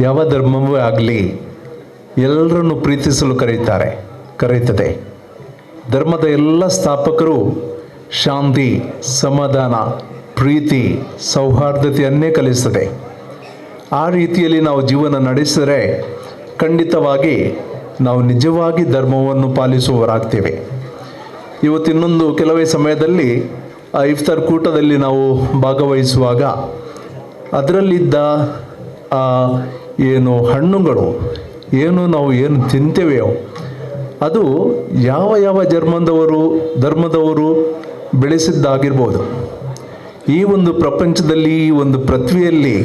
ಯಾವ ಧರ್ಮವೇ ಆಗಲಿ ಎಲ್ಲರನ್ನು ಪ್ರೀತಿಸಲು ಕರೆಯುತ್ತಾರೆ, ಕರೆಯುತ್ತದೆ. ಧರ್ಮದ ಎಲ್ಲ ಸ್ಥಾಪಕರು ಶಾಂತಿ, ಸಮಾಧಾನ, ಪ್ರೀತಿ, ಸೌಹಾರ್ದತೆಯನ್ನೇ ಕಲಿಸ್ತದೆ ಆ ರೀತಿಯಲ್ಲಿ ನಾವು ಜೀವನ ನಡೆಸಿದರೆ ಖಂಡಿತವಾಗಿ ನಾವು ನಿಜವಾಗಿ ಧರ್ಮವನ್ನು ಪಾಲಿಸುವವರಾಗ್ತೇವೆ. ಇವತ್ತಿನ್ನೊಂದು ಕೆಲವೇ ಸಮಯದಲ್ಲಿ ಆ ಇಫ್ತಾರ್ ಕೂಟದಲ್ಲಿ ನಾವು ಭಾಗವಹಿಸುವಾಗ ಅದರಲ್ಲಿದ್ದ ಏನು ಹಣ್ಣುಗಳು, ಏನು ನಾವು ಏನು ತಿಂತೇವೆಯೋ, ಅದು ಯಾವ ಯಾವ ಜರ್ಮದವರು, ಧರ್ಮದವರು ಬೆಳೆಸಿದ್ದಾಗಿರ್ಬೋದು. ಈ ಒಂದು ಪ್ರಪಂಚದಲ್ಲಿ, ಈ ಒಂದು ಪೃಥ್ವಿಯಲ್ಲಿ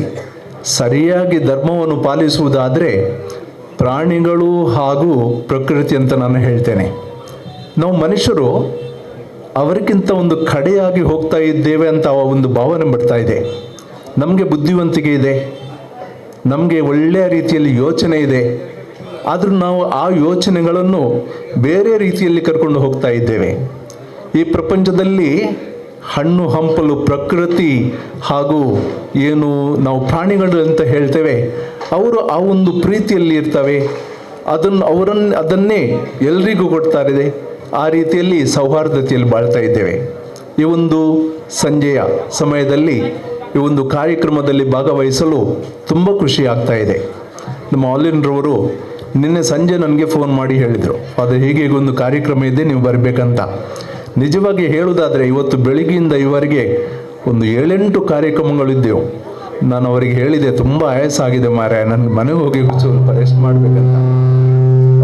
ಸರಿಯಾಗಿ ಧರ್ಮವನ್ನು ಪಾಲಿಸುವುದಾದರೆ ಪ್ರಾಣಿಗಳು ಹಾಗೂ ಪ್ರಕೃತಿ ಅಂತ ನಾನು ಹೇಳ್ತೇನೆ. ನಾವು ಮನುಷ್ಯರು ಅವರಿಗಿಂತ ಒಂದು ಕಡೆಯಾಗಿ ಹೋಗ್ತಾ ಇದ್ದೇವೆ ಅಂತ ಒಂದು ಭಾವನೆ ಬರ್ತಾ ಇದೆ. ನಮಗೆ ಬುದ್ಧಿವಂತಿಕೆ ಇದೆ. ನಮಗೆ ಒಳ್ಳೆಯ ರೀತಿಯಲ್ಲಿ ಯೋಚನೆ ಇದೆ. ಆದರೂ ನಾವು ಆ ಯೋಚನೆಗಳನ್ನು ಬೇರೆ ರೀತಿಯಲ್ಲಿ ಕರ್ಕೊಂಡು ಹೋಗ್ತಾ ಇದ್ದೇವೆ. ಈ ಪ್ರಪಂಚದಲ್ಲಿ ಹಣ್ಣು, ಹಂಪಲು, ಪ್ರಕೃತಿ ಹಾಗೂ ಏನು ನಾವು ಪ್ರಾಣಿಗಳು ಅಂತ ಹೇಳ್ತೇವೆ, ಅವರು ಆ ಒಂದು ಪ್ರೀತಿಯಲ್ಲಿ ಇರ್ತವೆ. ಅದನ್ನು ಅವರನ್ನು ಅದನ್ನೇ ಎಲ್ರಿಗೂ ಇದೆ ಆ ರೀತಿಯಲ್ಲಿ ಸೌಹಾರ್ದತೆಯಲ್ಲಿ ಬಾಳ್ತಾ ಇದ್ದೇವೆ. ಈ ಒಂದು ಸಂಜೆಯ ಸಮಯದಲ್ಲಿ ಈ ಒಂದು ಕಾರ್ಯಕ್ರಮದಲ್ಲಿ ಭಾಗವಹಿಸಲು ತುಂಬ ಖುಷಿ ಆಗ್ತಾ ಇದೆ. ನಮ್ಮ ಆಲಿನ್ರವರು ನಿನ್ನೆ ಸಂಜೆ ನನಗೆ ಫೋನ್ ಮಾಡಿ ಹೇಳಿದರು ಅದು ಹೀಗೆ ಒಂದು ಕಾರ್ಯಕ್ರಮ ಇದೆ, ನೀವು ಬರಬೇಕಂತ. ನಿಜವಾಗಿ ಹೇಳುವುದಾದರೆ ಇವತ್ತು ಬೆಳಿಗ್ಗೆಯಿಂದ ಇವರಿಗೆ ಒಂದು ಏಳೆಂಟು ಕಾರ್ಯಕ್ರಮಗಳಿದ್ದೆವು. ನಾನು ಅವರಿಗೆ ಹೇಳಿದೆ, ತುಂಬ ಆಯಾಸ ಆಗಿದೆ ಮಾರಾಯ, ನನ್ನ ಮನೆಗೆ ಹೋಗಿ ಸ್ವಲ್ಪ ರೆಸ್ಟ್ ಮಾಡಬೇಕಂತ.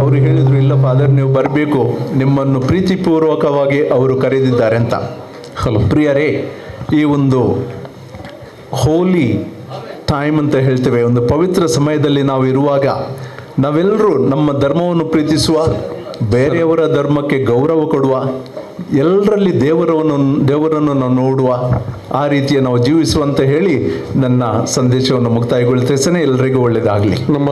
ಅವರು ಹೇಳಿದರು, ಇಲ್ಲ ಫಾದರ್, ನೀವು ಬರಬೇಕು, ನಿಮ್ಮನ್ನು ಪ್ರೀತಿಪೂರ್ವಕವಾಗಿ ಅವರು ಕರೆದಿದ್ದಾರೆ ಅಂತ. ಹಲೋ, ಪ್ರಿಯರೇ, ಈ ಒಂದು ಹೋಲಿ ಟೈಮ್ ಅಂತ ಹೇಳ್ತೇವೆ. ಒಂದು ಪವಿತ್ರ ಸಮಯದಲ್ಲಿ ನಾವು ಇರುವಾಗ ನಾವೆಲ್ಲರೂ ನಮ್ಮ ಧರ್ಮವನ್ನು ಪ್ರೀತಿಸುವ, ಬೇರೆಯವರ ಧರ್ಮಕ್ಕೆ ಗೌರವ ಕೊಡುವ, ಎಲ್ಲರಲ್ಲಿ ದೇವರವನ್ನು, ದೇವರನ್ನು ನಾವು ನೋಡುವ, ಆ ರೀತಿಯ ನಾವು ಜೀವಿಸುವಂತ ಹೇಳಿ ನನ್ನ ಸಂದೇಶವನ್ನು ಮುಕ್ತಾಯಗೊಳಿಸ್ತೇನೆ. ಎಲ್ಲರಿಗೂ ಒಳ್ಳೆಯದಾಗಲಿ. ನಮ್ಮ